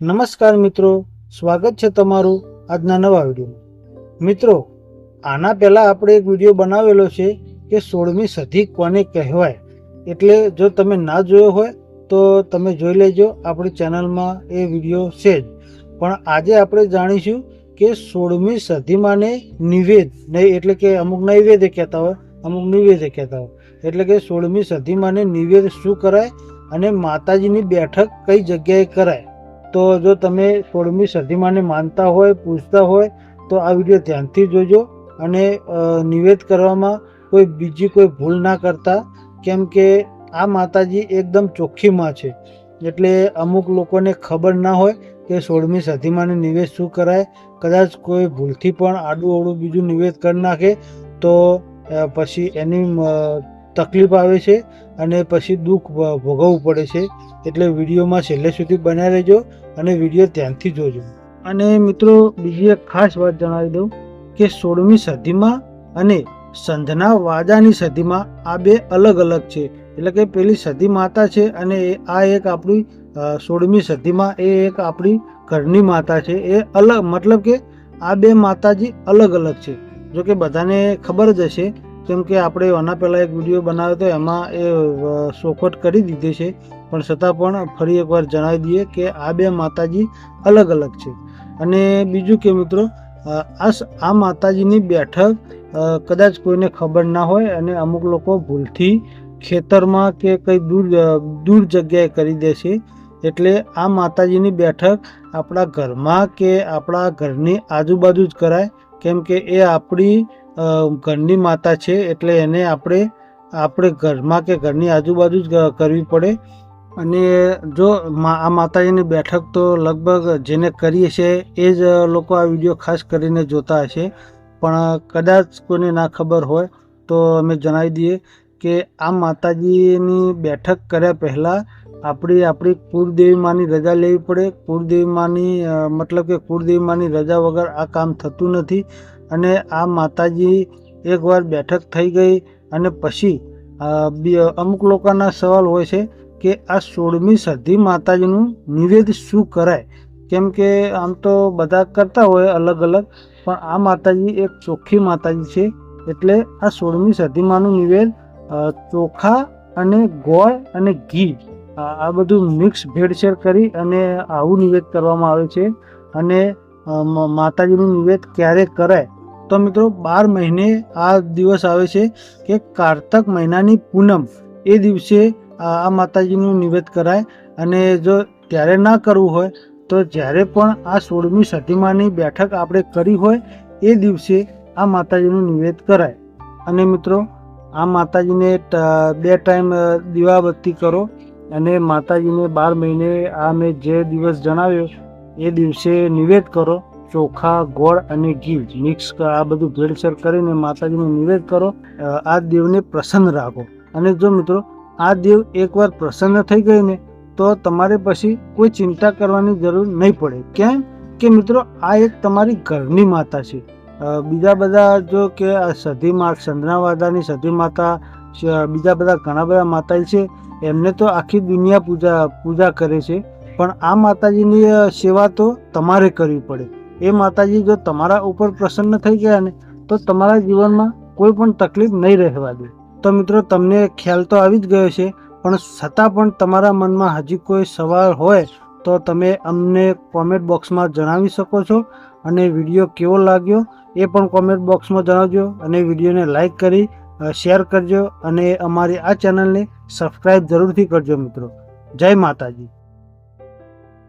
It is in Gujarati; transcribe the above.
નમસ્કાર મિત્રો, સ્વાગત છે તમારું આજના નવા વિડીયોમાં. મિત્રો, આના પહેલાં આપણે એક વીડિયો બનાવેલો છે કે સોળમી સદી કોને કહેવાય? એટલે જો તમે ના જોયો હોય, તો તમે જોઈ લેજો, આપણી ચેનલમાં એ વીડિયો છે જ. પણ આજે આપણે જાણીશું કે સોળમી સદીમાંને નિવેદ નહીં એટલે કે અમુક નૈવેદ્ય કહેતા હોય, અમુક નિવેદ્ય કહેતા હોય. એટલે કે સોળમી સદીમાંને નિવેદ શું કરાય? અને માતાજીની બેઠક કઈ જગ્યાએ કરાય? તો જો તમે સોળમી સદીમાંને માનતા હોય, પૂછતા હોય, તો આ વીડિયો ધ્યાનથી જોજો અને નિવેદ કરવામાં કોઈ બીજી કોઈ ભૂલ ના કરતા, કેમ કે આ માતાજી એકદમ ચોખ્ખીમાં છે. એટલે અમુક લોકોને ખબર ના હોય કે સોળમી સદીમાંને નિવેદ શું કરાય. કદાચ કોઈ ભૂલથી પણ આડું અવળું બીજું નિવેદ કરી નાખે, તો પછી એની તકલીફ આવે છે અને પછી દુઃખ ભોગવવું પડે છે. એટલે વિડીયોમાં છેલ્લે સુધી બન્યા રહેજો અને વીડિયો ધ્યાનથી જોજો. અને મિત્રો, બીજી એક ખાસ વાત જણાવી દઉં કે સોળમી સદીમાં અને સંધના વાદાની સદીમાં આ બે અલગ અલગ છે. એટલે કે પેલી સદી માતા છે અને આ એક આપણી સોળમી સદીમાં એ એક આપણી ઘરની માતા છે. એ અલગ, મતલબ કે આ બે માતાજી અલગ અલગ છે. જો કે બધાને ખબર જ હશે કેમ કે આપણે આના પહેલાં એક વીડિયો બનાવ્યો હતો, એમાં એ ચોખવટ કરી દીધી છે. પણ છતાં પણ ફરી એકવાર જણાવી દઈએ કે આ બે માતાજી અલગ અલગ છે. અને બીજું કે મિત્રો આ આ માતાજીની બેઠક કદાચ કોઈને ખબર ના હોય અને અમુક લોકો ભૂલથી ખેતરમાં કે કંઈ દૂર દૂર જગ્યાએ કરી દે છે. એટલે આ માતાજીની બેઠક આપણા ઘરમાં કે આપણા ઘરની આજુબાજુ જ કરાય. કેમ કે એ આપણી ઘરની માતા છે એટલે એને આપણે આપણે ઘરમાં કે ઘરની આજુબાજુ જ કરવી પડે. અને જો આ માતાજીની બેઠક તો લગભગ જેને કરીએ છે એ જ લોકો આ વીડિયો ખાસ કરીને જોતા હશે. પણ કદાચ કોઈને ના ખબર હોય તો અમે જણાવી દઈએ કે આ માતાજીની બેઠક કર્યા પહેલાં આપણી આપણી કુળદેવી માની રજા લેવી પડે. કુળદેવી માની મતલબ કે કુળદેવી માની રજા વગર આ કામ થતું નથી. અને આ માતાજી એકવાર બેઠક થઈ ગઈ અને પછી અમુક લોકોના સવાલ હોય છે કે આ સોળમી સદી માતાજીનું નિવેદ શું કરાય? કેમ કે આમ તો બધા કરતા હોય અલગ અલગ, પણ આ માતાજી એક ચોખ્ખી માતાજી છે. એટલે આ સોળમી સદીમાંનું નિવેદ ચોખા અને ગોળ અને ઘી. આ બધું મિક્સ ભેળસેળ કરી અને આવું નિવેદ કરવામાં આવે છે. અને માતાજીનું નિવેદ ક્યારે કરાય? તો મિત્રો, બાર મહિને આ દિવસ આવે છે કે કારતક મહિનાની પૂનમ. એ દિવસે આ માતાજીનું નિવેદ કરાય અને જો ત્યારે ના કરવું હોય, તો જ્યારે પણ આ સોળમી સદીમાંની બેઠક આપણે કરી હોય, એ દિવસે આ માતાજીનું નિવેદ કરાય. અને મિત્રો, આ માતાજીને બે ટાઈમ દીવાબત્તી કરો અને માતાજીને બાર મહિને આ મેં જે દિવસ જણાવ્યો, એ દિવસે નિવેદ કરો. ચોખા, ગોળ અને ઘી. મિક્સ આ બધું ભેળસેળ કરીને માતાજીને નિવેદ કરો. આ દેવને પ્રસન્ન રાખો. અને જો મિત્રો, આ દેવ એકવાર પ્રસન્ન થઈ ગઈ ને તો તમારે પછી કોઈ ચિંતા કરવાની જરૂર નહીં પડે. કેમ? કે મિત્રો, આ એક તમારી ઘરની માતા છે. બીજા બધા જો કે સધી મા ચંદ્રવાદાની સધી માતા બીજા બધા ઘણા બધા માતા છે, એમને તો આખી દુનિયા પૂજા પૂજા કરે છે. પણ આ માતાજીની સેવા તો તમારે કરવી પડે. એ માતાજી જો તમારા ઉપર પ્રસન્ન થઈ ગયા ને, તો તમારા જીવનમાં કોઈ પણ તકલીફ નહીં રહેવા દે. તો મિત્રો, તમને ખ્યાલ તો આવી જ ગયો છે પણ છતાં પણ તમારા મનમાં હજી કોઈ સવાલ હોય, તો તમે અમને કોમેન્ટ બોક્સમાં જણાવી શકો છો. અને વીડિયો કેવો લાગ્યો એ પણ કોમેન્ટ બોક્સમાં જણાવજો. અને વિડીયોને લાઇક કરી શેર કરજો. અને અમારી આ ચેનલને સબસ્ક્રાઈબ જરૂરથી કરજો મિત્રો. જય માતાજી.